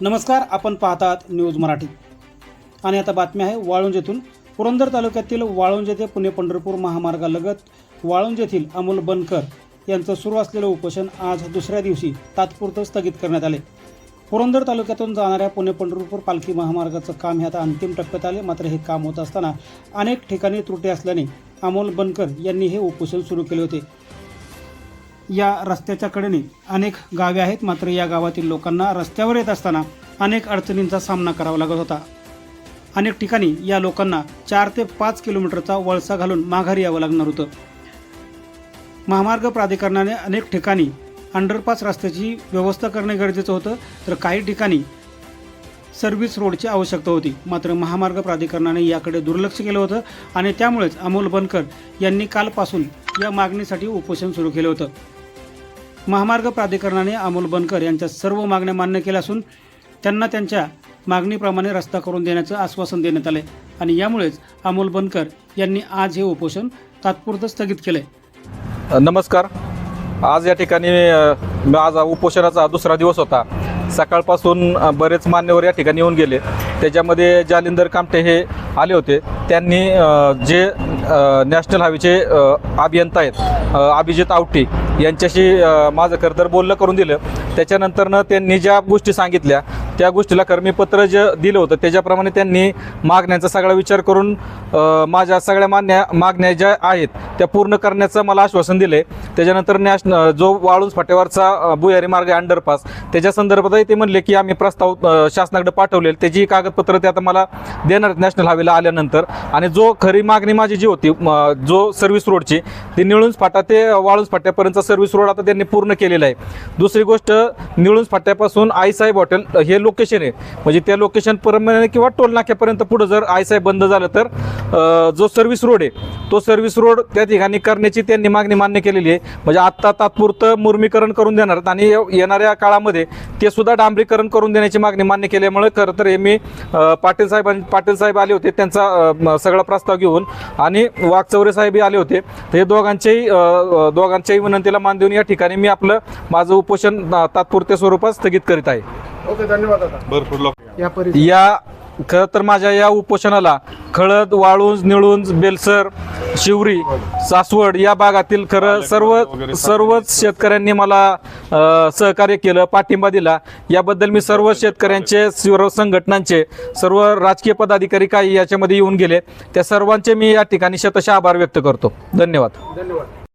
नमस्कार आपण पाहतात न्यूज मराठी. आणि आता बातमी आहे वाळुंज येथून पुरंदर तालुक्यातील वाळुंज ते पुणे पंढरपूर महामार्गालगत वाळुंज येथील अमोल बनकर यांचं सुरू असलेलं उपोषण आज दुसऱ्या दिवशी तात्पुरतं स्थगित करण्यात आले. पुरंदर तालुक्यातून जाणाऱ्या पुणे पंढरपूर पालखी महामार्गाचं काम हे आता अंतिम टप्प्यात आले मात्र हे काम होत असताना अनेक ठिकाणी त्रुटी असल्याने अमोल बनकर यांनी हे उपोषण सुरू केले होते. या रस्त्याच्या कडेने अनेक गावे आहेत. मात्र या गावातील लोकांना रस्त्यावर येत असताना अनेक अडचणींचा सामना करावा लागत होता. अनेक ठिकाणी या लोकांना चार ते पाच किलोमीटरचा वळसा घालून माघारी यावं लागणार होतं. महामार्ग प्राधिकरणाने अनेक ठिकाणी अंडरपास रस्त्याची व्यवस्था करणे गरजेचं होतं. तर काही ठिकाणी सर्व्हिस रोडची आवश्यकता होती. मात्र महामार्ग प्राधिकरणाने याकडे दुर्लक्ष केलं होतं आणि त्यामुळेच अमोल बनकर यांनी कालपासून या मागणीसाठी उपोषण सुरू केलं होतं. महामार्ग प्राधिकरणाने अमोल बनकर यांच्या सर्व मागण्या मान्य केल्या असून त्यांना त्यांच्या मागणीप्रमाणे रस्ता करून देण्याचं आश्वासन देण्यात आले आणि यामुळेच अमोल बनकर यांनी आज हे उपोषण तात्पुरतं स्थगित केले नमस्कार. आज या ठिकाणी आज उपोषणाचा दुसरा दिवस होता. सकाळपासून बरेच मान्यवर या ठिकाणी येऊन गेले. त्याच्यामध्ये जालिंदर कामटे हे आले होते त्यांनी जे नॅशनल हायवेचे अभियंता आहेत अभिजित आवटे यांच्याशी माझं खरं तर बोलणं करून दिलं. त्याच्यानंतरनं त्यांनी ज्या गोष्टी सांगितल्या त्या गोष्टीला कर्मीपत्र जे दिलं होतं त्याच्याप्रमाणे त्यांनी मागण्यांचा सगळा विचार करून माझ्या सगळ्या मान्या मागण्या ज्या आहेत त्या पूर्ण करण्याचं मला आश्वासन दिले. त्याच्यानंतर नॅशन जो वाळूंज फाट्यावरचा भुयारी मार्ग आहे अंडरपास त्याच्या संदर्भातही ते म्हणले की आम्ही प्रस्ताव शासनाकडे पाठवले त्याची कागदपत्र ते आता मला देणार नॅशनल हायवेला आल्यानंतर. आणि जो खरी मागणी माझी जी होती जो सर्व्हिस रोडची ती निळूंज फाटा ते वाळूंज फाट्यापर्यंतचा सर्व्हिस रोड आता त्यांनी पूर्ण केलेला आहे. दुसरी गोष्ट निळूंज फाट्यापासून आईसाहेब हॉटेल हे लोकेशन आहे. म्हणजे त्या लोकेशन परमाने किंवा टोल नाक्यापर्यंत पुढं जर आईसाहेब बंद झालं तर जो सर्व्हिस रोड आहे तो सर्व्हिस रोड त्या ठिकाणी करण्याची त्यांनी मागणी मान्य केलेली आहे. म्हणजे आत्ता तात्पुरतं मुर्मीकरण करून देणार आहेत आणि ये- येणाऱ्या काळामध्ये ते सुद्धा डांबरीकरण करून देण्याची मागणी मान्य केल्यामुळे खरं तर हे मी पाटील साहेबां पाटील साहेब आले होते त्यांचा सगळा प्रस्ताव घेऊन आणि वाघचौरे साहेबही आले होते. तर हे दोघांच्याही दोघांच्याही विनंतीला मान देऊन या ठिकाणी मी आपलं माझं उपोषण तात्पुरत्या स्वरूपात स्थगित करीत आहे. ओके धन्यवाद आता भरपूर लोक या या खरं तर माझ्या या उपोषणाला खळद वाळुंज निळुंज बेलसर शिवरी सासवड या भागातील खरं सर्व सर्वच शेतकऱ्यांनी मला अ, सहकार्य केलं पाठिंबा दिला. याबद्दल मी सर्व शेतकऱ्यांचे सर्व संघटनांचे सर्व राजकीय पदाधिकारी काही याच्यामध्ये येऊन गेले. त्या सर्वांचे मी या ठिकाणी शतशः आभार व्यक्त करतो. धन्यवाद. धन्यवाद.